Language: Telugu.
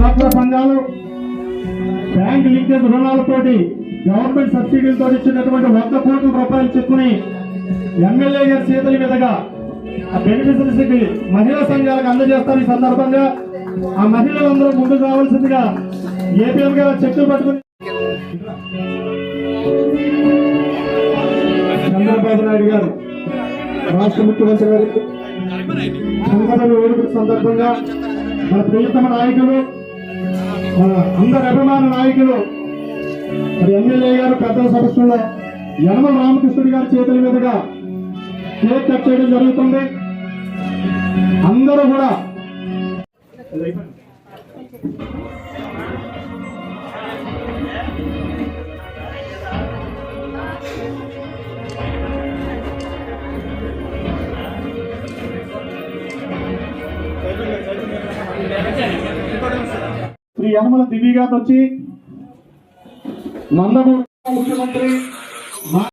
డ్వాక్రా సంఘాలు బ్యాంక్ లింకేజ్ రుణాలతోటి గవర్నమెంట్ సబ్సిడీలతో ఇచ్చినటువంటి వంద కోట్ల రూపాయలు చెప్పుకుని ఎమ్మెల్యే గారి చేతుల మీదుగా ఆ బెనిఫిషరీస్కి మహిళా సంఘాలకు అందజేస్తారు ఈ సందర్భంగా ఆ మహిళలందరూ ముందు కావాల్సిందిగా ఏపీఎం గారు చెట్లు పట్టుకుని చంద్రబాబు నాయుడు గారు రాష్ట్ర ముఖ్యమంత్రి గారు సంఘటన సందర్భంగా మన ప్రియతమ నాయకులు మన అందరి అభిమాన నాయకులు మరి ఎమ్మెల్యే గారు పెద్దల సదస్సులో యనమల రామకృష్ణుడి గారి చేతుల మీదుగా కేక్ కట్ చేయడం జరుగుతుంది. అందరూ కూడా యనమల దివి గారిని వచ్చి నందమూరి ముఖ్యమంత్రి